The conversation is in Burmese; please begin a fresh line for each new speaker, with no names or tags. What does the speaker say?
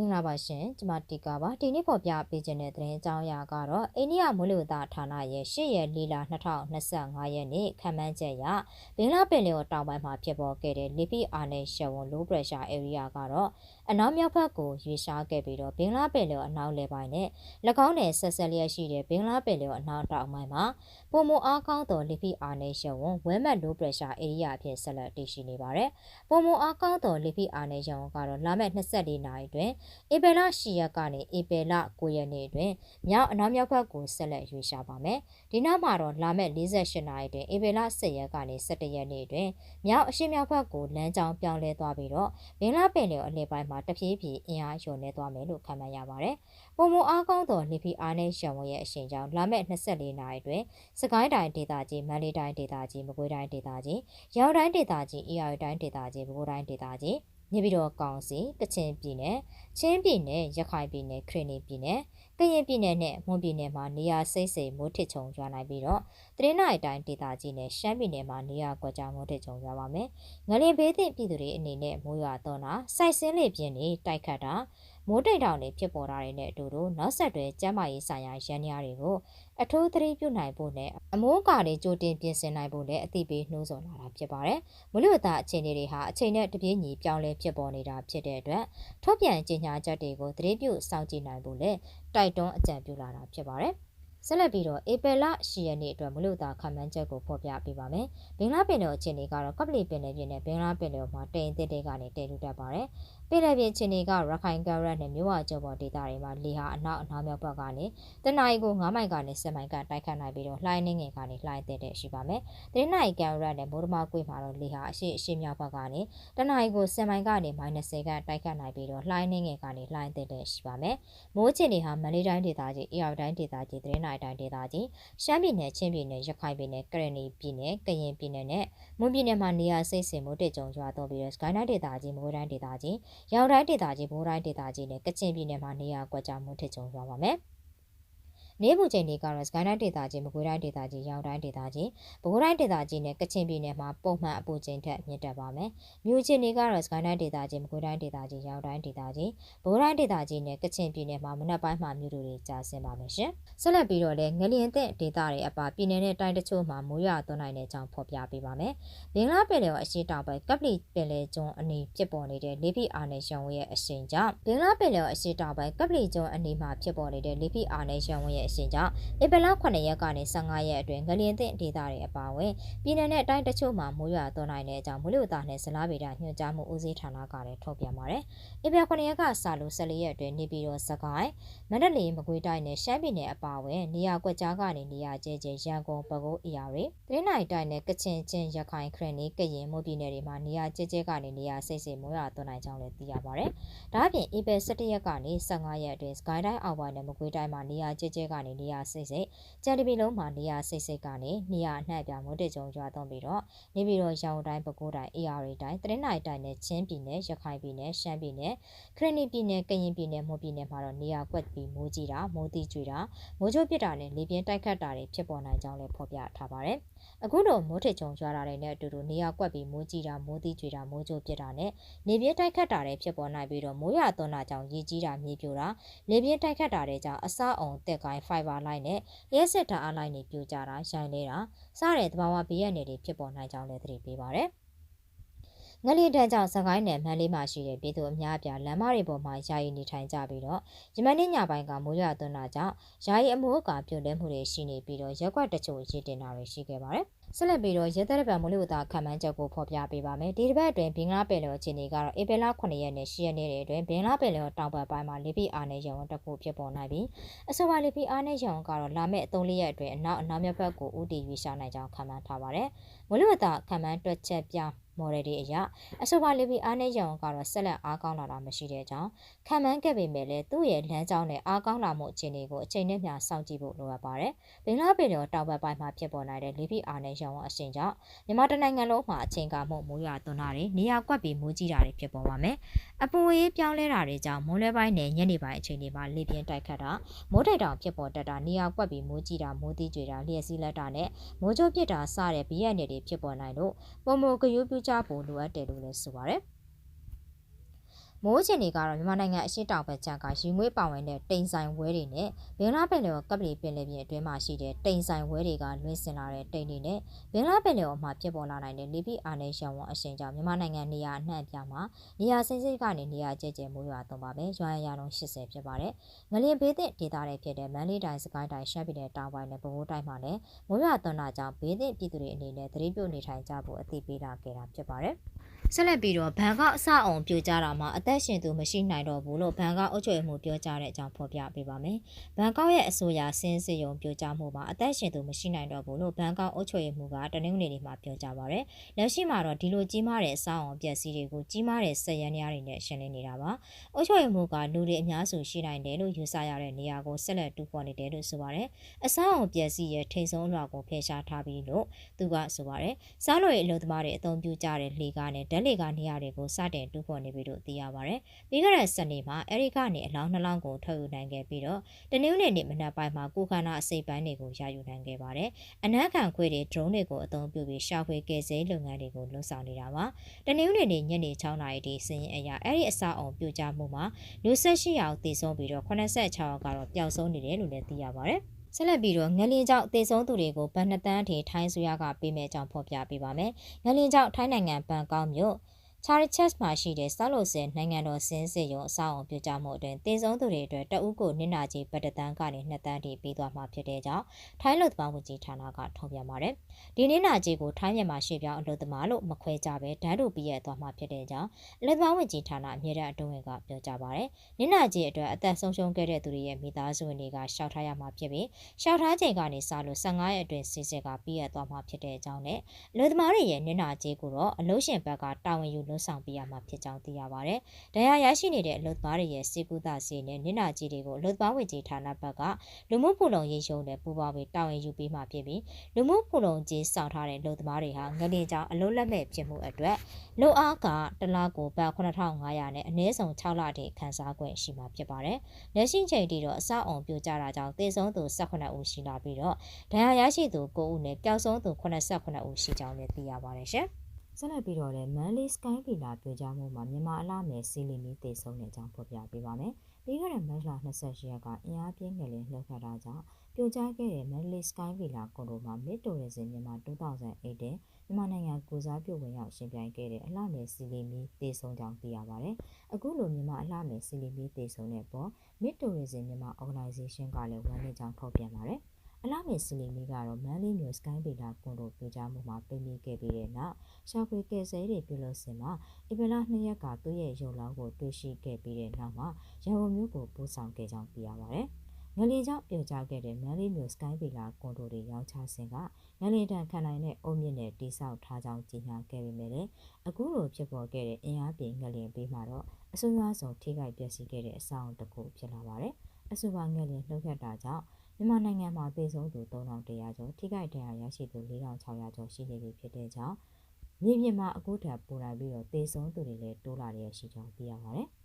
မင်္ဂလာပါရှင်ကျမတီကာပါဒီနေ့ပေါ်ပြပေးခြင်းတဲ့သတင်းအကြောင်းအရာကတော့အိန္ဒိယမိုးလေဝသဌာနရဲ့၈ရက်လီလာ2025ရက်နေ့ခန့်မှန်းချက်အရဘင်္ဂလားပင်လယ်ော်တောင်ပိုင်းမှာဖြစ်ပေါ်ခဲ့တဲ့လေဖိအားနည်းရှယ်ဝန် low pressure area ကတော့ အနောက်မြောက်ဘက်ကိုရွေ့ရှားခဲ့ပြီးတော့ဘင်္ဂလားပင်လယ်ော်အနောက်လယ်ပိုင်းနဲ့၎င်းနယ်ဆက်ဆက်လျက်ရှိတဲ့ဘင်္ဂလားပင်လယ်ော်အနောက်တောင်ပိုင်းမှာပုံမအားကောင်းသောလေဖိအားနည်းရှယ်ဝန် wet low pressure area အဖြစ်ဆက်လက်တည်ရှိနေပါတယ်ပုံမအားကောင်းသောလေဖိအားနည်းရှယ်ဝန်ကတော့လာမယ့်24နာရီအတွင်းဧပြီလ10ရက်ကနေဧပြီလ9ရက်နေ့အတွင်းမြောက်အနောက်မြောက်ဘက်ကိုဆက်လက်ရွေ့ရှားပါမယ်။ဒီနောက်မှာတော့လာမယ့်48နာရီအတွင်းဧပြီလ10ရက်ကနေ17ရက်နေ့အတွင်းမြောက်အရှေ့မြောက်ဘက်ကိုလမ်းကြောင်းပြောင်းလဲသွားပြီးတော့ဘင်္ဂလားပင်လယ်အလယ်ပိုင်းမှာတဖြည်းဖြည်းအင်အားလျော့နေသွားမယ်လို့ခန့်မှန်းရပါတယ်။ပုံမအားကောင်းသောလေဖီအားနဲ့ရှံဝင်ရဲ့အရှိန်ကြောင့်လာမယ့်24နာရီအတွင်းစကိုင်းတိုင်းဒေသကြီးမန္တလေးတိုင်းဒေသကြီးမကွေးတိုင်းဒေသကြီးရောင်တိုင်းဒေသကြီးအေရတိုင်းဒေသကြီးပဲခူးတိုင်းဒေသကြီးနေပြည်တော်ကောင်စီကချင်ပြည်နယ်ချင်းပြည်နယ်ရခိုင်ပြည်နယ်ခရနီပြည်နယ် ကရင်ပြည်နယ်နဲ့မွန်ပြည်နယ်မှာနေရာစိတ်စိမ်မိုးထစ်ချုံရွာနိုင်ပြီးတော့တရင်နိုင်တိုင်းဒေသကြီးနဲ့ရှမ်းပြည်နယ်မှာနေရာကွက်ကြားမိုးထစ်ချုံရွာပါမယ်။ငလင်ဘေးသင့်ပြည်သူတွေအနေနဲ့မိုးရွာတော့တာစိုက်စင်းလေပြင်းတွေတိုက်ခတ်တာ မိုးတိတ်တောင်တွေဖြစ်ပေါ်တာတွေနဲ့အတူတူနောက်ဆက်တွဲကျန်းမာရေးဆိုင်ရာရန်ရာတွေကိုအထူးသတိပြုနိုင်ဖို့နဲ့အမိုးကာတွေကြိုတင်ပြင်ဆင်နိုင်ဖို့လည်းအသိပေးနှိုးဆော်လာတာဖြစ်ပါတယ်။မလူဝတအခြေအနေတွေဟာအချိန်နဲ့တပြေးညီပြောင်းလဲဖြစ်ပေါ်နေတာဖြစ်တဲ့အတွက်ထုတ်ပြန်ကြေညာချက်တွေကိုသတိပြုစောင့်ကြည့်နိုင်ဖို့လည်းတိုက်တွန်းအကြံပြုလာတာဖြစ်ပါတယ်။ ဆက်လက်ပြီးတော့ဧပြီလ10ရက်နေ့အတွက်မလို့တာခံမှန်းချက်ကိုဖော်ပြပေးပါမယ်။ဘင်္ဂလားပင်လယ်အခြေအနေကတော့ကပလီပင်လယ်ပြင်နဲ့ဘင်္ဂလားပင်လယ်မှာတိမ်တစ်တဲကနေတိမ်ထူတတ်ပါတယ်။ပင်လယ်ပြင်အခြေအနေကရခိုင်ကရက်နဲ့မြို့ဝကျော်ပေါ်ဒေသတွေမှာလေဟာအနောက်အနောက်မြောက်ဘက်ကနေတနအီကို9မိုင်ကနေ10မိုင်ကတိုက်ခတ်နိုင်ပြီးတော့လှိုင်းနှင်းငယ်ကနေလှိုင်းတဲ့တဲ့ရှိပါမယ်။တနင်္လာရီကရက်နဲ့မိုးဒမာကွေ့မှာတော့လေဟာအရှိအရှိမြောက်ဘက်ကနေတနအီကို10မိုင်ကနေ -30 ကတိုက်ခတ်နိုင်ပြီးတော့လှိုင်းနှင်းငယ်ကနေလှိုင်းတဲ့တဲ့ရှိပါမယ်။မိုးအခြေအနေဟာမန္တလေးတိုင်းဒေသကြီးအေရတိုင်းဒေသကြီးတနင်္လာရီတိုင်းဒေသကြီးရှမ်းပြည်နယ်ချင်းပြည်နယ်ရခိုင်ပြည်နယ်ကရဏီပြည်နယ်ကရင်ပြည်နယ်နဲ့မွန်ပြည်နယ်မှာနေရာစိတ်စင်မှုတက်ကြုံရွာတော့ပြီးတော့စကိုင်းတိုင်းဒေသကြီးမကွေးတိုင်းဒေသကြီးရောင်တိုင်းဒေသကြီးဘိုးတိုင်းဒေသကြီးနဲ့ကချင်ပြည်နယ်မှာနေရာကွက်ကြားမှုတက်ကြုံရွာပါမယ်။ နေပူချိန်တွေကတော့စကိုင်းတိုင်းဒေသကြီးမကွေးတိုင်းဒေသကြီးရောင်တိုင်းဒေသကြီးပဲခူးတိုင်းဒေသကြီးနဲ့ကချင်ပြည်နယ်မှာပုံမှန်အပူချိန်ထက်မြင့်တက်ပါမယ်။မြို့ချိန်တွေကတော့စကိုင်းတိုင်းဒေသကြီးမကွေးတိုင်းဒေသကြီးရောင်တိုင်းဒေသကြီးပဲခူးတိုင်းဒေသကြီးနဲ့ကချင်ပြည်နယ်မှာမနက်ပိုင်းမှာမြို့တွေကျဆင်းပါမယ်ရှင်။ဆက်လက်ပြီးတော့လည်းငလျင်တဲ့ဒေသတွေအပါပြည်နယ်နဲ့တိုင်းတချို့မှာမိုးရွာသွန်းနိုင်တဲ့အကြောင်းဖော်ပြပေးပါမယ်။ဘင်္ဂလားပင်လယ်အရှေ့တောင်ဘက်ကပ်လီပင်လယ်ကျွန်းအနီးဖြစ်ပေါ်နေတဲ့လေဖိအားနယ်ရှံဝရဲ့အရှိန်ကြောင့်ဘင်္ဂလားပင်လယ်အရှေ့တောင်ဘက်ကပ်လီကျွန်းအနီးမှာဖြစ်ပေါ်နေတဲ့လေဖိအားနယ်ရှံဝရဲ့အရှိန်ကြောင့်ဧပြီလ9ရက်ကနေ15ရက်အတွင်းငလျင်သင့်ဒေသတွေအပါအဝင်ပြည်내နဲ့တိုင်းတချို့မှာမိုးရွာသွန်းနိုင်တဲ့အကြောင်းမိုးလေဝသနဲ့ဇလားဗေဒညွှန်ကြားမှုဦးစီးဌာနကလည်းထုတ်ပြန်ပါတယ်။ဧပြီ9ရက်ကစလို့14ရက်အတွင်းနေပြည်တော်စကိုင်းမန္တလေးမကွေးတိုင်းနဲ့ရှမ်းပြည်နယ်အပါအဝင်နေရာကွက်ကြားကနေနေရာကျဲကျဲရန်ကုန်ပဲခူးအရာတွေတရနိုင်တိုင်းနဲ့ကချင်ချင်းရခိုင်ခရနီကရင်မိုးပြည်နယ်တွေမှာနေရာကျဲကျဲကနေနေရာစိတ်စိတ်မိုးရွာသွန်းနိုင်ကြောင်းလည်းသိရပါတယ်။ဒါ့အပြင်ဧပြီ17ရက်ကနေ15ရက်အတွင်းစကိုင်းတိုင်းအောက်ပိုင်းနဲ့မကွေးတိုင်းမှာနေရာကျဲကျဲကနေနေရာစိတ်စိတ်ကြံတပီလုံးမှာနေရာစိတ်စိတ်ကနေနေရာအနှံ့ပြမိုးတက်ကြုံရွာသွန်းပြီးတော့နေပြီးတော့ရောင်တိုင်းပဲခူးတိုင်းအေရရီတိုင်းတရင်းနိုင်တိုင်းနဲ့ချင်းပြည်နယ်ရခိုင်ပြည်နယ်ရှမ်းပြည်နယ်ခရနီပြည်နယ်ကရင်ပြည်နယ်မိုးပြည်နယ်မှာတော့နေရာကွက်ပြီးမိုးကြီးတာမိုးတိကျွေတာမိုးချိုးပစ်တာနဲ့လေပြင်းတိုက်ခတ်တာတွေဖြစ်ပေါ်နိုင်ကြောင်းလည်းဖော်ပြထားပါတယ်။အခုလိုမိုးထစ်ချုံရွာတာတွေနဲ့အတူတူနေရာကွက်ပြီးမိုးကြီးတာမိုးသီးကြွေတာမိုးကြိုးပစ်တာနဲ့နေပြင်းတိုက်ခတ်တာတွေဖြစ်ပေါ်နိုင်ပြီးတော့မိုးရွာသွန်းတာကြောင့်ရေကြီးတာမြေပြိုတာလေပြင်းတိုက်ခတ်တာတွေကြောင့်အစအုံတက်ကိုင်းဖိုင်ဘာလိုင်းနဲ့ရဲစစ်တာအလိုက်နေပြိုကျတာရိုင်းနေတာစတဲ့သဘာဝဘေးရန်တွေဖြစ်ပေါ်နိုင်ကြောင်းလည်းသတိပေးပါတယ်။ ငလျင်တန်းကြောင့်စကိုင်းနယ်မန်းလေးမှာရှိတဲ့ပြည်သူအများအပြားလမ်းမတွေပေါ်မှာယာယီနေထိုင်ကြပြီးတော့ယမန်နေ့ညပိုင်းကမိုးရွာသွန်းတာကြောင့်ယာယီအမိုးအကာပြုတ်လဲမှုတွေရှိနေပြီးတော့ရက်ွက်တချို့ရည်တင်တာတွေရှိခဲ့ပါတယ်။ဆက်လက်ပြီးတော့ရဲတပ်ဗံမိုးလေဝသခံမှန်းချက်ကိုဖော်ပြပေးပါမယ်။ဒီတစ်ပတ်အတွင်းဘင်္ဂလားပင်လယ်အခြေအနေကတော့ဧပြီလ9ရက်နဲ့10ရက်နေ့တွေအတွင်းဘင်္ဂလားပင်လယ်တောင်ဘက်ပိုင်းမှာလေပြင်းအားနဲ့ရောင်တစ်ခုဖြစ်ပေါ်နိုင်ပြီးအဆိုပါလေပြင်းအားနဲ့ရောင်ကတော့လာမယ့်3ရက်အတွင်းအနောက်အနောက်မြောက်ဘက်ကိုဦးတည်ရွေ့ရှာနိုင်ကြောင်းခံမှန်းထားပါတယ်။မိုးလေဝသခံမှန်းတွက်ချက်ပြ မော်ဒယ်တွေအရအဆိုပါလေဗီအားနဲ့ရောင်ကတော့ဆက်လက်အားကောင်းလာတာမရှိတဲ့ကြောင်းခံမှန်းခဲ့ပေမဲ့လည်းသူ့ရဲ့လမ်းကြောင်းနဲ့အားကောင်းလာမှုအခြေအနေကိုအချိန်နဲ့မျှစောင့်ကြည့်ဖို့လိုအပ်ပါတယ်။ဘင်္ဂလားပင်လယ်တောင်ဘက်ပိုင်းမှာဖြစ်ပေါ်နိုင်တဲ့လေဗီအားနဲ့ရောင်အရှိန်ကြောင့်မြန်မာတနိုင်ငံလုံးမှာအချိန်ကမှုမိုးရွာသွန်းတာတွေနေရာကွက်ပြီးမိုးကြီးတာတွေဖြစ်ပေါ်ပါမယ်။အပူအေးပြောင်းလဲတာတွေကြောင့်မိုးလဲပိုင်းနဲ့ညနေပိုင်းအချိန်တွေမှာလေပြင်းတိုက်ခတ်တာမိုးတိုက်တောင်ဖြစ်ပေါ်တတ်တာနေရာကွက်ပြီးမိုးကြီးတာမိုးသီးကြွေတာလျှက်စီးလက်တာနဲ့မိုးကြိုးပစ်တာစတဲ့ဘီးရက်နယ်တွေဖြစ်ပေါ်နိုင်လို့ပုံမကယူးပြကြဖို့လိုအပ်တယ်လို့လည်းဆိုပါတယ်။ မိုးချင်တွေကတော့မြန်မာနိုင်ငံအရှိတောင်ဘက်ခြမ်းကရီငွေပောင်ဝင်တဲ့တိမ်ဆိုင်ဝဲတွေနဲ့ဘင်္ဂလားပင်လယ်ော်ကပ်ပလီပင်လယ်ပြင်အတွင်းမှာရှိတဲ့တိမ်ဆိုင်ဝဲတွေကလွင့်စင်လာတဲ့တိမ်တွေနဲ့ဘင်္ဂလားပင်လယ်ော်မှာဖြစ်ပေါ်လာနိုင်တဲ့လေပြင်းအားနည်းရှောင်ဝအရှိန်ကြောင့်မြန်မာနိုင်ငံနေရာအနှံ့အပြားမှာနေရာစင်းစစ်ကနေနေရာကျကျမိုးရွာသွန်းပါပဲရွာရလုံး80ဖြစ်ပါတယ်။ငလျင်ဘေးသင့်ဒေသတွေဖြစ်တဲ့မန္တလေးတိုင်းစကိုင်းတိုင်းရှမ်းပြည်နယ်တောင်ပိုင်းနဲ့ပဲခူးတိုင်းမှာလည်းမိုးရွာသွန်းတာကြောင့်ဘေးသင့်ပြည်သူတွေအနေနဲ့သတိပြုနေထိုင်ကြဖို့အသိပေးလာခဲ့တာဖြစ်ပါတယ်။ ဆက်လက်ပြီးတော့ဘန်ကောက်အဆောက်အုံပြိုကျတာမှာအသက်ရှင်သူမရှိနိုင်တော့ဘူးလို့ဘန်ကောက်အုပ်ချုပ်မှုပြောကြားတဲ့အကြောင်းဖော်ပြပေးပါမယ်။ဘန်ကောက်ရဲ့အဆိုအရဆင်းစစ်ရုံပြိုကျမှုမှာအသက်ရှင်သူမရှိနိုင်တော့ဘူးလို့ဘန်ကောက်အုပ်ချုပ်မှုကတနင်္ဂနွေနေ့မှာပြောကြားပါရယ်။လက်ရှိမှာတော့ဒီလိုကြီးမားတဲ့အဆောက်အုံပျက်စီးတွေကိုကြီးမားတဲ့ဆက်ရန်များတွေနဲ့ရှင်းလင်းနေတာပါ။အုပ်ချုပ်မှုကလူတွေအများစုရှိနိုင်တယ်လို့ယူဆရတဲ့နေရာကိုဆက်လက်တူပေါ်နေတယ်လို့ဆိုပါရယ်။အဆောက်အုံပျက်စီးရဲ့ထိန်ဆုံးအလွှာကိုဖယ်ရှားထားပြီးလို့သူကဆိုပါရယ်။စားလို့ရအလုပ်သမားတွေအသုံးပြုကြတဲ့လှေကားနဲ့ဓာတ်လှေကားနေရာတွေကိုစတင်တူးဖော်နေပြီလို့သိရပါဗျ။ပြီးခဲ့တဲ့စနေမှာအဲဒီကနေအလောင်းနှလောင်းကိုထုတ်ယူနိုင်ခဲ့ပြီးတော့တနင်္ဂနွေနေ့မနက်ပိုင်းမှာကိုခန္ဓာအစိပ်ပိုင်းတွေကိုရယူနိုင်ခဲ့ပါတယ်။အနက်ခံခွေတွေ drone တွေကိုအသုံးပြုပြီးရှာဖွေကယ်ဆယ်လုပ်ငန်းတွေကိုလှုပ်ဆောင်နေတာပါ။တနင်္ဂနွေနေ့ညနေ6နာရီထိစင်ရင်အရာအဲဒီအဆောက်အုံပြိုကျမှုမှာလူ18ယောက်သေဆုံးပြီးတော့86ယောက်ကတော့ပျောက်ဆုံးနေတယ်လို့လည်းသိရပါတယ်။ ဆက်လက်ပြီးတော့ငလင်ကြောင့်တေဆုံးသူတွေကိုဗန်နတန်းထေထိုင်းဆိုရကပေးမဲ့ကြောင်းဖော်ပြပေးပါမယ်။ငလင်ကြောင့်ထိုင်းနိုင်ငံဘန်ကောက်မြို့ Chariches မှာရှိတဲ့စောလို့စင်နိုင်ငံတော်စင်းစစ်ရုံအဆောက်အုံပြုကြမှုအတွင်းတည်ဆုံးသူတွေအတွက်တအုပ်ကိုနစ်နာကြီးပတ်တန်းကနေနှစ်တန်းထိပေးသွားမှာဖြစ်တဲ့ကြောင့်ထိုင်းလူသမားဝန်ကြီးဌာနကထုတ်ပြန်ပါတယ်။ဒီနစ်နာကြီးကိုထိုင်းမြန်မာရွှေ့ပြောင်းအလုပ်သမားလို့မခွဲကြဘဲဒန်းတို့ပြည့်ရသွားမှာဖြစ်တဲ့ကြောင့်အလုပ်သမားဝန်ကြီးဌာနအမြဲတမ်းအတွင်းဝင်ကပြောကြားပါတယ်။နစ်နာကြီးအတွက်အသက်ဆုံးရှုံးခဲ့တဲ့သူတွေရဲ့မိသားစုဝင်တွေကရှောက်ထားရမှာဖြစ်ပြီးရှောက်ထားချိန်ကနေစလို့15ရက်အတွင်းစစ်စစ်ကပြည့်ရသွားမှာဖြစ်တဲ့ကြောင့်နဲ့အလုပ်သမားတွေရဲ့နစ်နာကြီးကိုတော့အလုပ်ရှင်ဘက်ကတာဝန်ယူလွှမ်းဆောင်ပေးရမှာဖြစ်ကြောင်းသိရပါတယ်။ဒဏ်ရာရရှိနေတဲ့အလုပ်သမားတွေရဲ့စေကူတာစီနဲ့နစ်နာကြီးတွေကိုအလုပ်သမားဝင်ကြီးဌာနဘက်ကလူမှုဖူလုံရေးရုံးနဲ့ပူးပေါင်းပြီးတာဝန်ယူပေးမှဖြစ်ပြီးလူမှုဖူလုံကြီးစောင့်ထားတဲ့အလုပ်သမားတွေဟာငလင်ကြောင်အလုပ်လက်မဲ့ဖြစ်မှုအတွက်လုပ်အားကတလားကိုဘတ်9500နဲ့အနည်းဆုံး6လထိခန်းစား권ရှိမှာဖြစ်ပါတယ်။လက်ရှိချိန်ထိတော့အဆောက်အုံပြိုကျတာကြောင့်သေဆုံးသူ18ဦးရှိလာပြီးတော့ဒဏ်ရာရရှိသူ9ဦးနဲ့ပျောက်ဆုံးသူ89ဦးရှိကြောင်းလည်းသိရပါတယ်ရှင်။ ဆက်လက်ပြီးတော့လည်းမန်လေးစကိုင်းဗီလာပြောကြားမှုမှာမြန်မာအလားမယ်စီလီမီတည်ဆုံတဲ့အကြောင်းဖော်ပြပေးပါမယ်။ပြီးခဲ့တဲ့မတ်လ28ရက်ကအင်အားပြင်းငလျင်လှုပ်ခတ်တာကြောင့်ပြိုကျခဲ့တဲ့မန်လေးစကိုင်းဗီလာကွန်ဒိုမှာမစ်တိုရီဇင်မြန်မာ2008တဲ့မြန်မာနိုင်ငံကိုစားပြုဝင်ရောက်ရှင်ပြိုင်ခဲ့တဲ့အလားမယ်စီလီမီတည်ဆုံကြောင်းသိရပါတယ်။အခုလိုမြန်မာအလားမယ်စီလီမီတည်ဆုံတဲ့ပေါ်မစ်တိုရီဇင်မြန်မာ organization ကလည်းဝန်နေကြောင်းထုတ်ပြန်ပါတယ်။ အလှမယ်စီလီမီကတော့မန်းလေးမြို့စကိုင်းပေလာကွန်တို့ပြကြမှုမှာပိမိခဲ့ပြီးတဲ့နောက်ရှာဖွေကယ်ဆယ်တွေပြုလုပ်စင်မှာဧပြီလ2ရက်ကသူ့ရဲ့ရုပ်လောင်းကိုတွေ့ရှိခဲ့ပြီးတဲ့နောက်မှာရန်ကုန်မြို့ကိုပို့ဆောင်ခဲ့ကြောင်းသိရပါတယ်။ငလင်ကြောင့်ပြောကြားခဲ့တဲ့မန်းလေးမြို့စကိုင်းပေလာကွန်တို့တွေရောင်းချစဉ်ကငလင်တန်ခံနိုင်တဲ့အုံမြင့်နဲ့တိဆောက်ထားကြောင်းကြေညာခဲ့ပေမဲ့လည်းအခုလိုဖြစ်ပေါ်ခဲ့တဲ့အင်အားပြင်းငလင်ပေးမှာတော့အဆိုးရွားဆုံးထိခိုက်ပျက်စီးခဲ့တဲ့အဆောင်တစ်ခုဖြစ်လာပါတယ်။အဆိုပါငလင်လှုပ်ခတ်တာကြောင့် မြန်မာနိုင်ငံမှာသေဆုံးသူ3100ကျော်ထိခိုက်ဒဏ်ရာရရှိသူ4600ကျော်ရှိနေပြီဖြစ်တဲ့ကြောင့်မြေပြင်မှာအခုထပ်ပိုလာပြီးတော့သေဆုံးသူတွေလည်းတိုးလာရရှိကြောင်းသိရပါတယ်။